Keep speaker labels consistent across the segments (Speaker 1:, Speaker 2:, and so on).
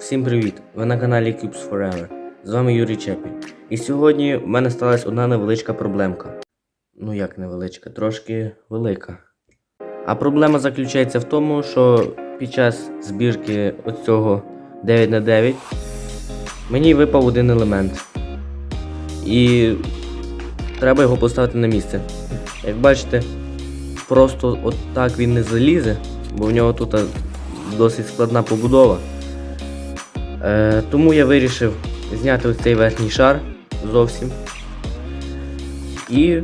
Speaker 1: Всім привіт! Ви на каналі Cubes Forever. З вами Юрій Чепіль. І сьогодні в мене сталася одна невеличка проблемка. Ну як невеличка, трошки велика. А проблема заключається в тому, що під час збірки оцього 9 на 9 мені випав один елемент. І треба його поставити на місце. Як бачите, просто от так він не залізе, бо в нього тут досить складна побудова. Е, тому я вирішив зняти ось цей верхній шар зовсім і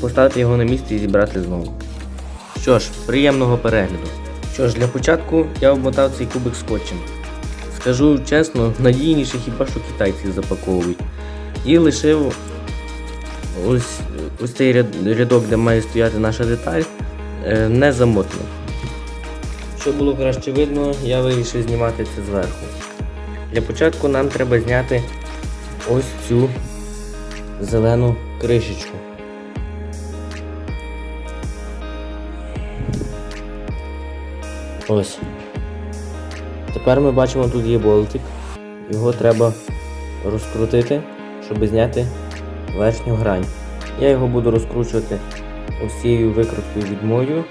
Speaker 1: поставити його на місце і зібрати знову. Що ж, приємного перегляду. Що ж, для початку я обмотав цей кубик скотчем. Скажу чесно, надійніше хіба що китайці запаковують. І лишив ось, ось цей ряд- рядок, де має стояти наша деталь, е, не замотаний. Щоб було краще видно, я вирішив знімати це зверху. Для початку нам треба зняти ось цю зелену кришечку. Ось. Тепер ми бачимо, тут є болтик. Його треба розкрутити, щоб зняти верхню грань. Я його буду розкручувати ось цією викруткою від мою.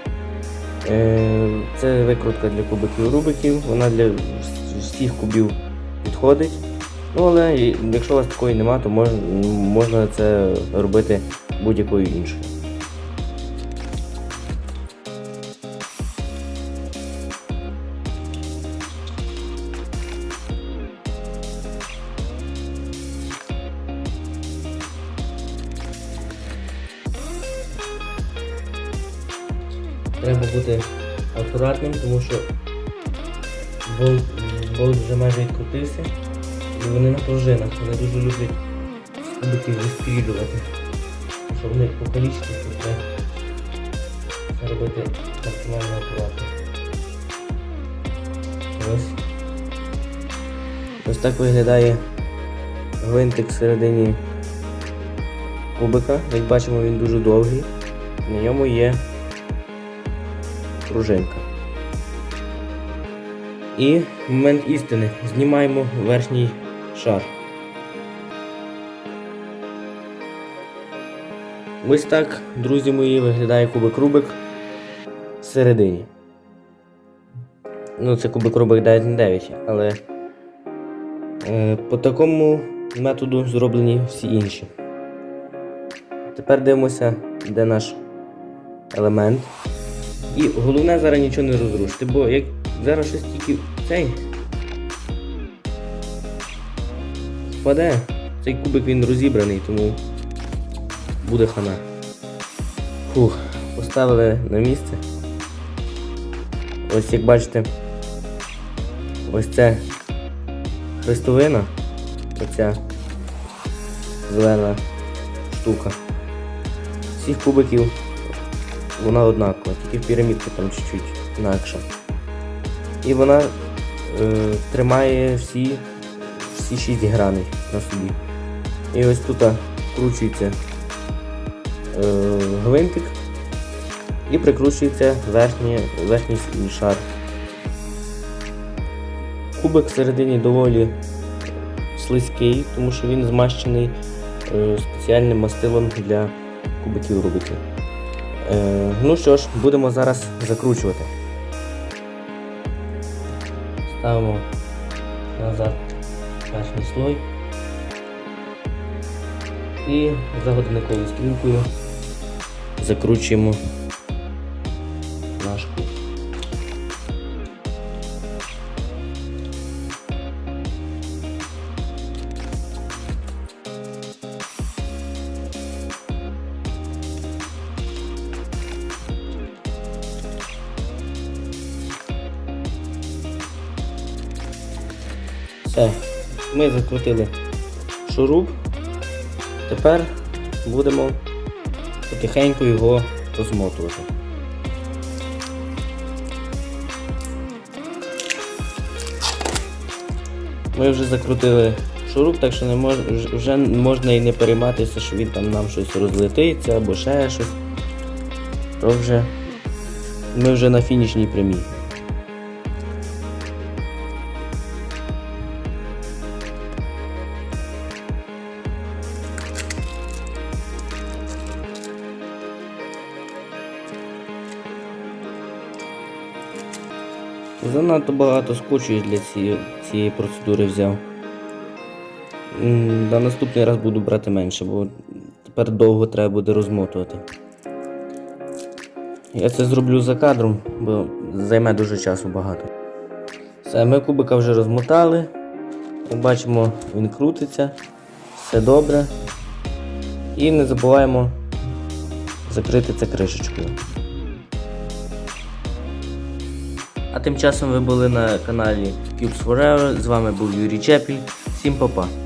Speaker 1: Е, Це викрутка для кубиків рубиків, вона для всіх кубів підходить. Ну, але якщо у вас такої нема, то мож, можна це робити будь-якою іншою. Треба бути акуратним, тому що болт вже майже відкрутився. І вони на пружинах, вони дуже люблять з кубиків вистрілювати. Щоб вони покалічити, це робити максимально акуратно. Ось. Ось так виглядає гвинтик всередині кубика. Як бачимо, він дуже довгий. На ньому є пружинка. І момент істини. Знімаємо верхній шар. Ось так, друзі мої, виглядає кубик Рубик всередині. Ну, це кубик Рубик 9 на 9, але е, по такому методу зроблені всі інші. Тепер дивимося, де наш елемент. І головне зараз нічого не розрушити, бо як зараз щось тільки цей впаде, цей кубик він розібраний, тому буде хана. Фух, поставили на місце. Ось як бачите, ось це хрестовина, оця зелена штука. Всіх кубиків вона однакова, тільки в пірамідці там чуть-чуть інакше. І вона е, тримає всі, всі шість граней на собі. І ось тут вкручується е, гвинтик і прикручується верхній, верхній шар. Кубик всередині доволі слизький, тому що він змащений е, спеціальним мастилом для кубиків рубиків. Е, ну що ж, будемо зараз закручувати. Ставимо назад верхній слой і за годинниковою стрілкою закручуємо наш куб. Все, ми закрутили шуруп. Тепер будемо потихеньку його розмотувати. Ми вже закрутили шуруп, так що не мож, вже можна і не перейматися, що він там нам щось розлетиться або ще щось. То вже ми вже на фінішній прямій. Занадто багато скотчу для цієї, цієї процедури взяв. На наступний раз буду брати менше, бо тепер довго треба буде розмотувати. Я це зроблю за кадром, бо займе дуже часу багато. Все, ми кубика вже розмотали. Як бачимо, він крутиться, все добре. І не забуваємо закрити це кришечкою. А тим часом ви були на каналі Cubes Forever. З вами був Юрій Чепіль. Всім па-па!